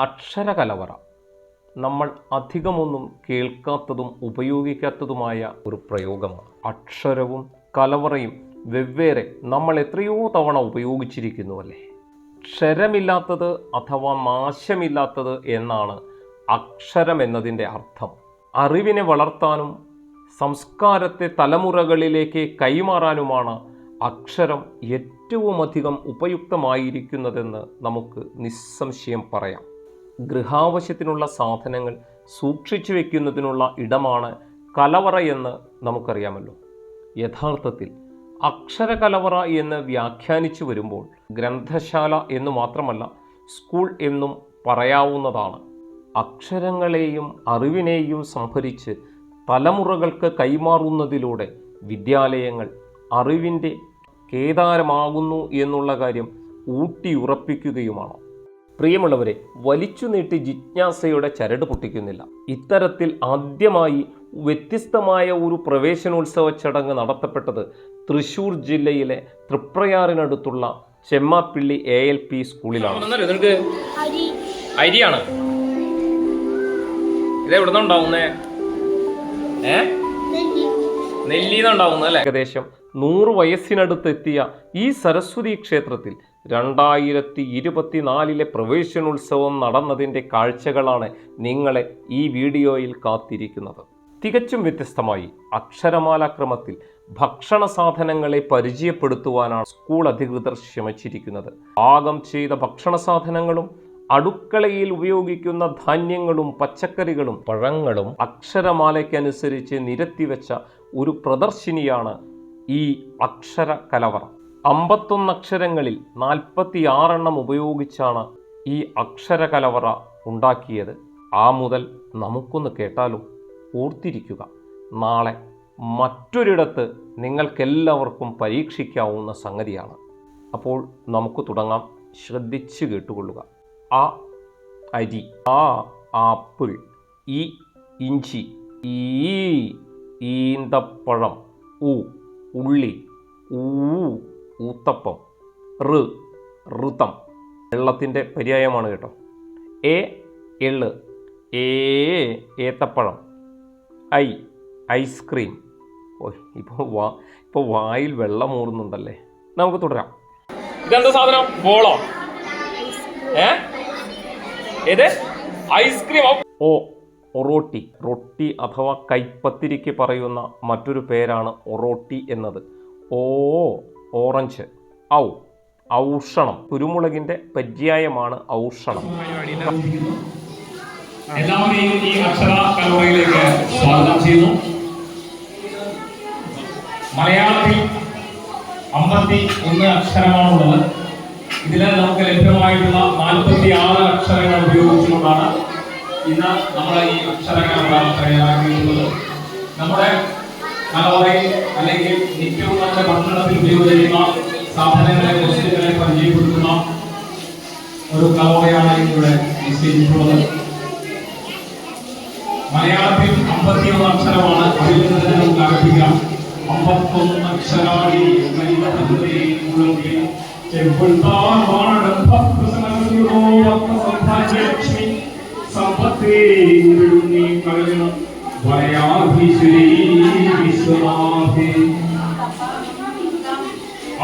അക്ഷരകലവറ. നമ്മൾ അധികമൊന്നും കേൾക്കാത്തതും ഉപയോഗിക്കാത്തതുമായ ഒരു പ്രയോഗമാണ്. അക്ഷരവും കലവറയും വെവ്വേറെ നമ്മൾ എത്രയോ തവണ ഉപയോഗിച്ചിരിക്കുന്നുവല്ലേ ക്ഷരമില്ലാത്തത് അഥവാ നാശമില്ലാത്തത് എന്നാണ് അക്ഷരം എന്നതിന്റെ അർത്ഥം. അറിവിനെ വളർത്താനും സംസ്കാരത്തെ തലമുറകളിലേക്ക് കൈമാറാനുമാണ് അക്ഷരം ഏറ്റവുമധികം ഉപയുക്തമായിരിക്കുന്നതെന്ന് നമുക്ക് നിസ്സംശയം പറയാം. ഗൃഹാവശ്യത്തിനുള്ള സാധനങ്ങൾ സൂക്ഷിച്ചു വയ്ക്കുന്നതിനുള്ള ഇടമാണ് കലവറ എന്ന് നമുക്കറിയാമല്ലോ. യഥാർത്ഥത്തിൽ അക്ഷരകലവറ എന്ന് വ്യാഖ്യാനിച്ചു വരുമ്പോൾ ഗ്രന്ഥശാല എന്ന് മാത്രമല്ല സ്കൂൾ എന്നും പറയാവുന്നതാണ്. അക്ഷരങ്ങളെയും അറിവിനെയും സംഭരിച്ച് തലമുറകൾക്ക് കൈമാറുന്നതിലൂടെ വിദ്യാലയങ്ങൾ അറിവിന്റെ കേദാരമാകുന്നു എന്നുള്ള കാര്യം ഊട്ടിയുറപ്പിക്കുകയുമാണ്. പ്രിയമുള്ളവരെ വലിച്ചു നീട്ടി ജിജ്ഞാസയുടെ ചരട് പൊട്ടിക്കുന്നില്ല. ഇത്തരത്തിൽ ആദ്യമായി വ്യത്യസ്തമായ ഒരു പ്രവേശനോത്സവ ചടങ്ങ് നടത്തപ്പെട്ടത് തൃശൂർ ജില്ലയിലെ തൃപ്രയാറിനടുത്തുള്ള ചെമ്മാപ്പിള്ളി എ എൽ പി സ്കൂളിലാണ്. അരിയാണ്. ഇത് എവിടെ നിന്നുണ്ടാവുന്നേ ഏ? നെല്ലി നെല്ലിന്നുണ്ടാവുന്നത് അല്ലേ? ഏകദേശം നൂറ് വയസ്സിനടുത്തെത്തിയ ഈ സരസ്വതി ക്ഷേത്രത്തിൽ രണ്ടായിരത്തി ഇരുപത്തിനാലിലെ പ്രവേശനോത്സവം നടന്നതിന്റെ കാഴ്ചകളാണ് നിങ്ങളെ ഈ വീഡിയോയിൽ കാത്തിരിക്കുന്നത്. തികച്ചും വ്യത്യസ്തമായി അക്ഷരമാലാക്രമത്തിൽ ഭക്ഷണ സാധനങ്ങളെ പരിചയപ്പെടുത്തുവാനാണ് സ്കൂൾ അധികൃതർ ശ്രമിച്ചിരിക്കുന്നത്. പാകം ചെയ്ത ഭക്ഷണ സാധനങ്ങളും അടുക്കളയിൽ ഉപയോഗിക്കുന്ന ധാന്യങ്ങളും പച്ചക്കറികളും പഴങ്ങളും അക്ഷരമാലയ്ക്കനുസരിച്ച് നിരത്തിവെച്ച ഒരു പ്രദർശിനിയാണ് ഈ അക്ഷര കലവറ അമ്പത്തൊന്ന് അക്ഷരങ്ങളിൽ നാൽപ്പത്തി ആറെണ്ണം ഉപയോഗിച്ചാണ് ഈ അക്ഷരകലവറ ഉണ്ടാക്കിയത്. ആ മുതൽ നമുക്കൊന്ന് കേട്ടാലും ഓർത്തിരിക്കുക. നാളെ മറ്റൊരിടത്ത് നിങ്ങൾക്കെല്ലാവർക്കും പരീക്ഷിക്കാവുന്ന സംഗതിയാണ്. അപ്പോൾ നമുക്ക് തുടങ്ങാം. ശ്രദ്ധിച്ച് കേട്ടുകൊള്ളുക. ആ അരി ആ ആപ്പിൾ ഈ ഇഞ്ചി ഈ ഈന്തപ്പഴം ഉ ഉള്ളി ഊ ഊത്തപ്പം റ് ഋതം. വെള്ളത്തിന്റെ പര്യായമാണ് കേട്ടോ. എ എൾ. ഏ ഏത്തപ്പഴം. I ice cream. ഓ ഇപ്പോൾ വാ ഇപ്പോൾ വായിൽ വെള്ളം മൂറുന്നുണ്ടല്ലേ നമുക്ക് തുടരാം. ഇതെന്താ സാധനം? ബോളോ? ഏ? ഏത്? ഐസ്ക്രീം. ഓ ഒറോട്ടി. റൊട്ടി അഥവാ കൈപ്പത്തിരിക്ക് പറയുന്ന മറ്റൊരു പേരാണ് ഒറോട്ടി എന്നത്. ഓ ഓറഞ്ച്. ഔ. ഔഷണം. കുരുമുളകിന്റെ പര്യായമാണ് ഔഷണം. ഈ അക്ഷര സ്വാഗതം ചെയ്യുന്നു. മലയാളത്തിൽ അമ്പത്തി ഒന്ന് അക്ഷരമാണുള്ളത്. ഇതിൽ നമുക്ക് ലഭ്യമായിട്ടുള്ള നാൽപ്പത്തി ആറ് അക്ഷരങ്ങൾ ഉപയോഗിച്ചുകൊണ്ടാണ് ഇന്ന് നമ്മൾ ഈ അക്ഷരങ്ങൾ തയ്യാറാക്കിയിട്ടുള്ളത് നമ്മുടെ കലവറയിൽ അല്ലെങ്കിൽ നിത്യവും നമ്മുടെ ഭക്ഷണത്തിൽ ഉപയോഗിക്കുന്ന സാധനങ്ങളെ വസ്തുക്കളെ പരിചയപ്പെടുത്തുന്ന ഒരു കലവറയാണ് ഇവിടെ നിശ്ചയിച്ചിട്ടുള്ളത്. മലയാളത്തിൽ അമ്പത്തിയൊന്ന് അക്ഷരമാണ് അതിൽ നിന്ന് ലക്ഷ്മി നമുക്ക് ആരംഭിക്കാം. അമ്പത്തൊന്ന് അക്ഷരാടി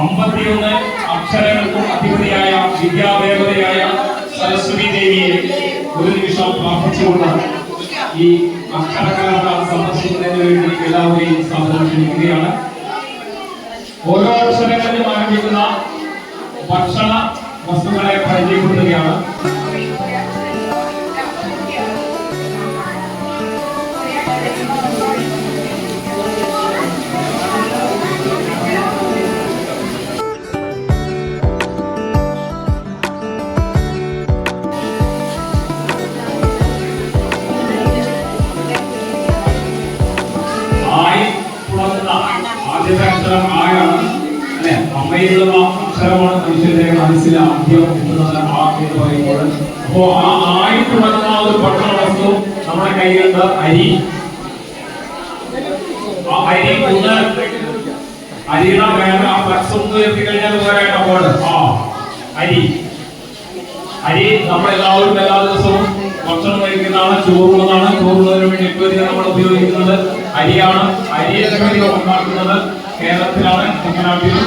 അമ്പത്തിയൊന്ന് അക്ഷരങ്ങൾക്കും അധിപതിയായ വിദ്യാദേവതയായ സരസ്വതി ദേവിയെ ഒരു നിമിഷം പ്രാർത്ഥിച്ചുകൊണ്ട് ഈ അക്ഷരകലത സന്ദർശിക്കുന്നതിന് വേണ്ടി എല്ലാവരെയും സന്ദർശിക്കുകയാണ് ഓരോ അക്ഷരങ്ങളിലും ആരംഭിക്കുന്ന ഭക്ഷണ വസ്തുക്കളെ പരിചയപ്പെടുത്തുകയാണ്. അമ്മയിലുള്ള അക്ഷരമാണ് മനുഷ്യന്റെ മനസ്സിൽ ആദ്യം എത്തുന്നത് ആ എന്ന് ആ ആയി തുടങ്ങുന്ന ഒരു ഭക്ഷണ വസ്തു നമ്മുടെ ആ അരി ഒന്ന് അരിയുടെ വേണ്ട ആ ഫ്ലക്സ് ഒന്ന് ഉയർത്തി കഴിഞ്ഞാൽ ആ അരി. അരി നമ്മളെല്ലാവരും എല്ലാ ദിവസവും ഭക്ഷണം കഴിക്കുന്നതാണ് ചോറുള്ളതാണ്. ചോറുള്ളതിന് വേണ്ടി ഏറ്റവും നമ്മൾ ഉപയോഗിക്കുന്നത് അരിയാണ്. അരിയെ ഉണ്ടാക്കുന്നത് കേരളത്തിലാണ് കുട്ടനാട്ടിലും.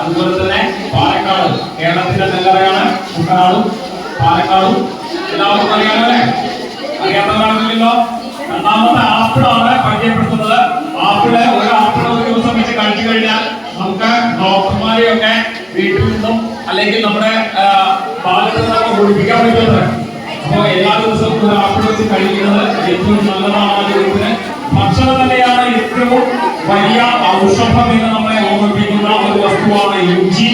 അതുപോലെ തന്നെ പാലക്കാട്. കേരളത്തിന്റെ നെല്ലറയാണ് കുട്ടനാടും പാലക്കാടും. എല്ലാവർക്കും അറിയാമല്ലേ അറിയാത്തവരാണെങ്കിലോ രണ്ടാമത്തെ ആപ്പിളാണ് പരിചയപ്പെടുത്തുന്നത്. ആപ്പിൾ ഒരു ആപ്പിൾ ഒരു ദിവസം വെച്ച് കഴിച്ചു കഴിഞ്ഞാൽ നമുക്ക് ഡോക്ടർമാരെയൊക്കെ വീട്ടിൽ നിന്നും അല്ലെങ്കിൽ നമ്മുടെ ബാലത്തിൽ നിന്നൊക്കെ കുടിപ്പിക്കാൻ പറ്റുന്നത് അപ്പോ എല്ലാ ദിവസവും ഒരു ആപ്പിൾ വെച്ച് കഴിക്കുന്നത് ഏറ്റവും നല്ലതാണ് ആരോഗ്യത്തിന് ഭക്ഷണം തന്നെയാണ് ഏറ്റവും വലിയ ഔഷധം എന്ന് നമ്മളെ ഓർമ്മിപ്പിക്കുന്ന ഒരു വസ്തുവാണ് ഇഞ്ചി.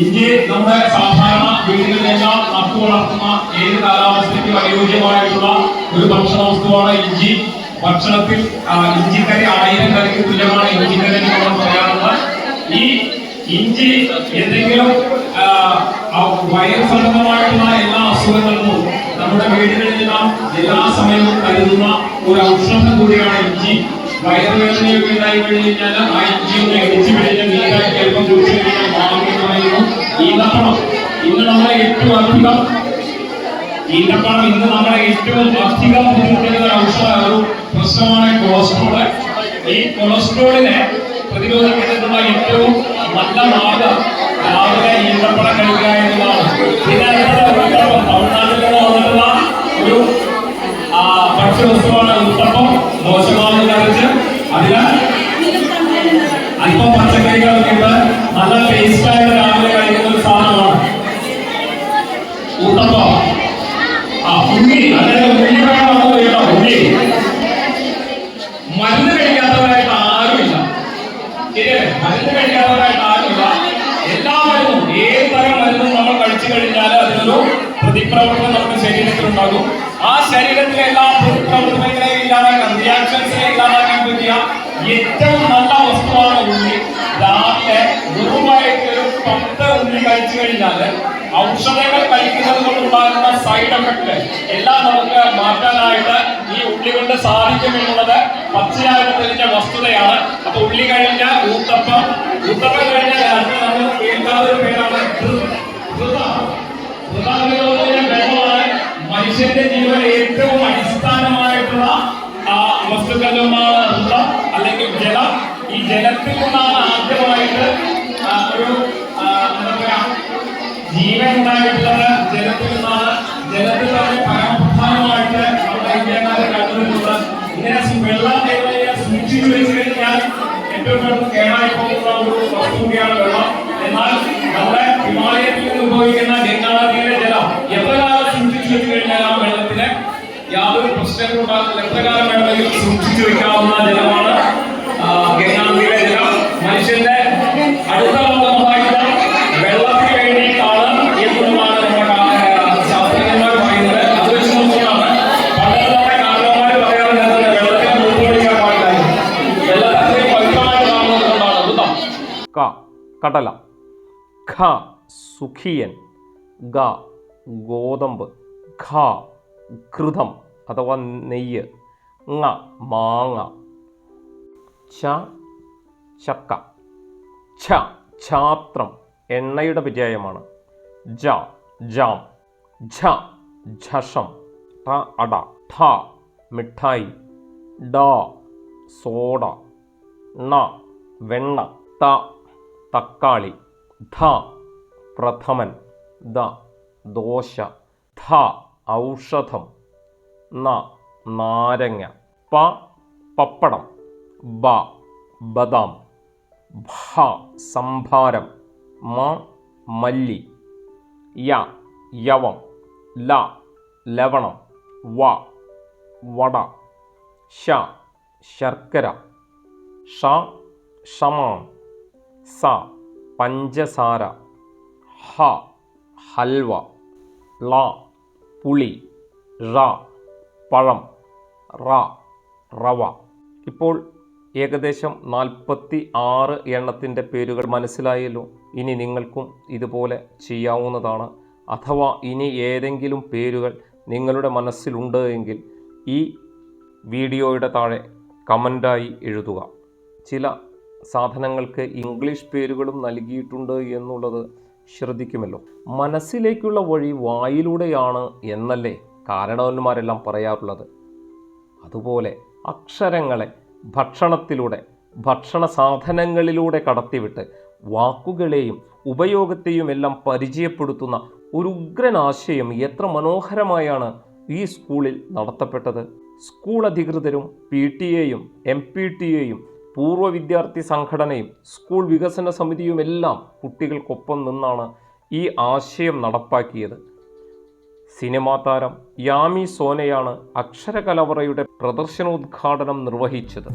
ഇഞ്ചി നമ്മുടെ സാധാരണ വീടുകളിലെല്ലാം നട്ടു വളർത്തുന്ന ഏത് കാലാവസ്ഥയ്ക്കും അനുയോജ്യമായിട്ടുള്ള ഒരു ഭക്ഷണ വസ്തുവാണ് ഇഞ്ചി. ഭക്ഷണത്തിൽ ഇഞ്ചിക്കറി ആയിരം കറിക്ക് തുല്യമാണ് ഇഞ്ചിക്കറി എന്ന് നമ്മൾ പറയാറുള്ളത് ഈ ഇഞ്ചി എന്തെങ്കിലും ആ, സംബന്ധമായിട്ടുള്ള എല്ലാ അസുഖങ്ങൾക്കും നമ്മുടെ വീടുകളിലെല്ലാം എല്ലാ സമയവും കരുതുന്ന ഒരു ഔഷധം കൂടിയാണ് ഇഞ്ചി. വയറുവേദനയൊക്കെ ഉണ്ടായി കഴിഞ്ഞാൽ ആ ഇഞ്ചി ഒന്ന് ഇടിച്ചു പിടിച്ച് കഴിഞ്ഞാൽ മാറി പറയുന്നു ഇന്ന് നമ്മളെ ഏറ്റവും അധികം ഈന്തപ്പണം ഇന്ന് നമ്മളെ ഏറ്റവും അധികം ബുദ്ധിമുട്ടുന്ന ഔഷധ ഒരു പ്രശ്നമാണ് കൊളസ്ട്രോൾ. ഈ കൊളസ്ട്രോളിനെ പ്രതിരോധിക്കുന്നതിനുള്ള ഏറ്റവും നല്ല മാർഗം രാവിലെ ഈന്തപ്പഴം കഴിക്കുക എന്നുള്ളതാണ് പിന്നെ ഉത്തപ്പം തമിഴ്നാട്ടിൽ വന്നിട്ടുള്ള ഒരു ഭക്ഷ്യവസ്തുവാണ് ഉത്തപ്പം. ദോശമാവ് കരച്ച് അതിന് അല്പം പച്ചക്കറികളൊക്കെ ഇട്ട് നല്ല ടേസ്റ്റായിട്ട് രാവിലെ കഴിക്കുന്ന ഒരു സാധനമാണ്. ഊത്തപ്പം. ആ ഉള്ളി അതായത് ശരീരത്തിലെ എല്ലാ പ്രതിപ്രവർത്തനങ്ങളെയും ഇല്ലാതാക്കാൻ റിയാക്ഷൻസിനെ ഇല്ലാതാക്കാൻ പറ്റിയ ഏറ്റവും നല്ല വസ്തുവാണ് ഉള്ളി. രാവിലെ ഗുരുവായിട്ട് ഒരു പത്ത് ഉള്ളി കഴിച്ചു കഴിഞ്ഞാൽ ഔഷധങ്ങൾ കഴിക്കുന്നത് കൊണ്ടുണ്ടാകുന്ന സൈഡ് എഫക്ട് എല്ലാം നമുക്ക് മാറ്റാനായിട്ട് ഈ ഉള്ളി കൊണ്ട് സാധിക്കുമെന്നുള്ളത് പച്ചയായിട്ട് തെളിഞ്ഞ വസ്തുതയാണ്. അപ്പൊ ഉള്ളി കഴിഞ്ഞ ഊത്തപ്പം ഊത്തപ്പം കഴിഞ്ഞാൽ നമ്മൾ കേൾക്കാത്ത ഒരു പേരാണ് മനുഷ്യന്റെ ജീവൻ ഏറ്റവും അടിസ്ഥാനമായിട്ടുള്ള ആ, വസ്തുക്കളുമാണ് ധൃത അല്ലെങ്കിൽ ജലം. ഈ ജലത്തിൽ നിന്നാണ് ആദ്യമായിട്ട് ഒരു എന്താ പറയാ ജീവൻ ഉണ്ടായിട്ടുള്ളത് ജലത്തിൽ നിന്നാണ് ജലത്തിൽ തന്നെ പരമപ്രധാനമായിട്ട് ഇന്ത്യക്കാരെ കണ്ടുവരുന്നത്. ഇങ്ങനെ വെള്ളം സൂക്ഷിച്ചു വെച്ച് കഴിഞ്ഞാൽ ഏറ്റവും കേരളമായി പോകുന്ന ഒരു വസ്തു കൂടിയാണ് വെള്ളം. എന്നാൽ നമ്മുടെ ഹിമാലയത്തിൽ നിന്ന് ഉപയോഗിക്കുന്ന ഗംഗാ നദിയിലെ ജലം വെച്ച് കഴിഞ്ഞാൽ ആ വെള്ളത്തിന് യാതൊരു പ്രശ്നങ്ങളും ഉണ്ടാകുന്നില്ല എപ്രകാരം കാലം വേണമെങ്കിലും സൂക്ഷിച്ചു വെക്കാവുന്ന ജലമാണ് ഗംഗാനദിയിലെ ഗംഗാ നദിയിലെ ജലം മനുഷ്യന്റെ അടുത്ത വെള്ളത്തിന് കടല. ഖ സുഖിയൻ. ഗ ഗോതമ്പ്. ഖ ഘൃതം അഥവാ നെയ്യ്. ങ മാങ്ങ. ച ചക്ക. ഛ ഛാത്രം എണ്ണയുടെ പര്യായമാണ്. ജ ജാം. ഝ ഝഷം. ട അട. ഠ മിഠായി. ഡ സോഡ. ണ വെണ്ണ. ത തക്കാളി. ധ പ്രഥമൻ. ദ ദോശ. ധ ഔഷധം. ന നാരങ്ങ. പ പപ്പടം. ബ ബദാം. ഭ സംഭാരം. മ മല്ലി. യ യവം. ല ലവണം. വ വട. ശ ശർക്കര. ഷ ഷമാം. സ പഞ്ചസാര. ഹ ഹൽവ. ള പുളി റ പഴം റ റവ. ഇപ്പോൾ ഏകദേശം നാൽപ്പത്തി ആറ് എണ്ണത്തിന്റെ പേരുകൾ മനസ്സിലായല്ലോ. ഇനി നിങ്ങൾക്കും ഇതുപോലെ ചെയ്യാവുന്നതാണ്. അഥവാ ഇനി ഏതെങ്കിലും പേരുകൾ നിങ്ങളുടെ മനസ്സിലുണ്ട് എങ്കിൽ ഈ വീഡിയോയുടെ താഴെ കമന്റായി എഴുതുക. ചില സാധനങ്ങൾക്ക് ഇംഗ്ലീഷ് പേരുകളും നൽകിയിട്ടുണ്ട് എന്നുള്ളത് ശ്രദ്ധിക്കുമല്ലോ. മനസ്സിലേക്കുള്ള വഴി വായിലൂടെയാണ് എന്നല്ലേ കാരണവന്മാരെല്ലാം പറയാറുള്ളത്. അതുപോലെ അക്ഷരങ്ങളെ ഭക്ഷണത്തിലൂടെ ഭക്ഷണ സാധനങ്ങളിലൂടെ കടത്തിവിട്ട് വാക്കുകളെയും ഉപയോഗത്തെയും എല്ലാം പരിചയപ്പെടുത്തുന്ന ഒരു ഉഗ്രൻ ആശയം എത്ര മനോഹരമായാണ് ഈ സ്കൂളിൽ നടത്തപ്പെട്ടത്. സ്കൂൾ അധികൃതരും പി ടി എയും എം പി ടി എയും പൂർവ വിദ്യാർത്ഥി സംഘടനയും സ്കൂൾ വികസന സമിതിയുമെല്ലാം കുട്ടികൾക്കൊപ്പം നിന്നാണ് ഈ ആശയം നടപ്പാക്കിയത്. സിനിമാ താരം യാമി സോനയാണ് അക്ഷരകലവറയുടെ പ്രദർശനോദ്ഘാടനം നിർവഹിച്ചത്.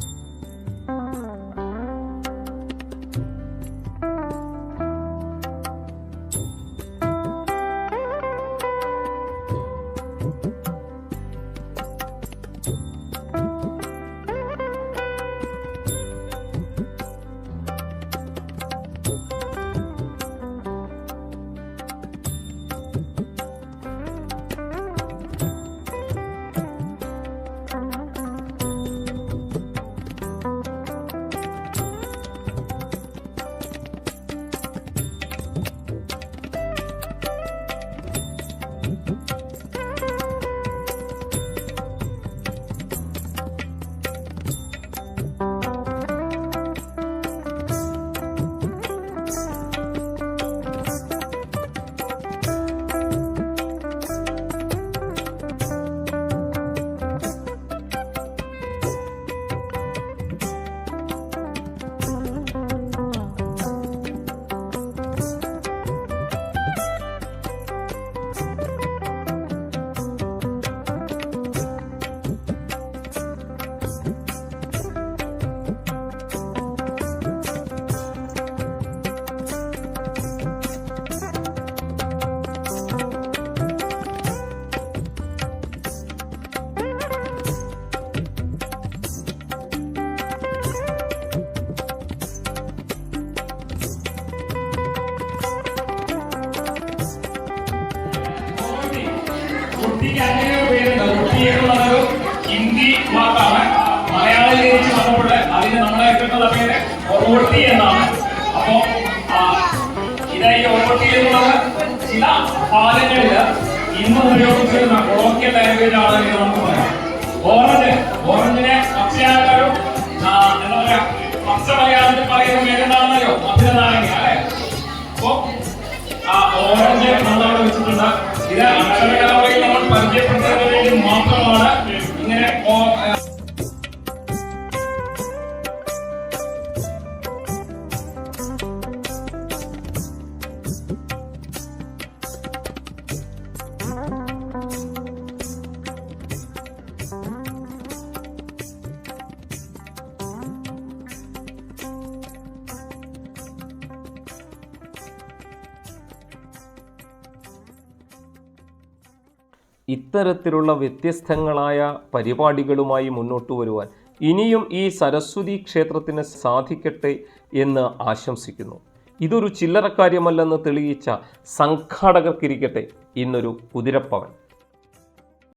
കുട്ടിക്ക് അങ്ങനെ ഒരു പേരുണ്ട് എന്നുള്ളത് ഹിന്ദി വാക്കാണ് മലയാളം ജനിച്ച് വന്നപ്പോൾ അതിന് നമ്മളെ കിട്ടുന്ന പേര് ഒറോട്ടി എന്നാണ് അപ്പോ ആ, ഇത് ഈ ഒറോട്ടി ചില പാലങ്ങളിൽ ഇന്ന് ഉപയോഗിച്ചിരുന്ന കൊളോക്കിയൽ ലാംഗ്വേജ് ആണ് നമുക്ക് പറയാം ഓറഞ്ച് ഓറഞ്ചിനെ പച്ചയാക്കാരും എന്താ പറയാ പച്ച മലയാളത്തിൽ പറയുന്ന പേരെന്താണെന്നറിയോ മധുര നാരങ്ങ അല്ലെ അപ്പോ ആ ഓറഞ്ച് നമ്മളവിടെ വെച്ചിട്ടുണ്ട് ഇത് അക്ഷരകലവയിൽ വേണ്ടി മാത്രമാണ് ഇങ്ങനെ ഇത്തരത്തിലുള്ള വ്യത്യസ്തങ്ങളായ പരിപാടികളുമായി മുന്നോട്ട് വരുവാൻ ഇനിയും ഈ സരസ്വതി ക്ഷേത്രത്തിന് സാധിക്കട്ടെ എന്ന് ആശംസിക്കുന്നു. ഇതൊരു ചില്ലറക്കാര്യമല്ലെന്ന് തെളിയിച്ച സംഘാടകർക്കിരിക്കട്ടെ ഇന്നൊരു കുതിരപ്പവൻ.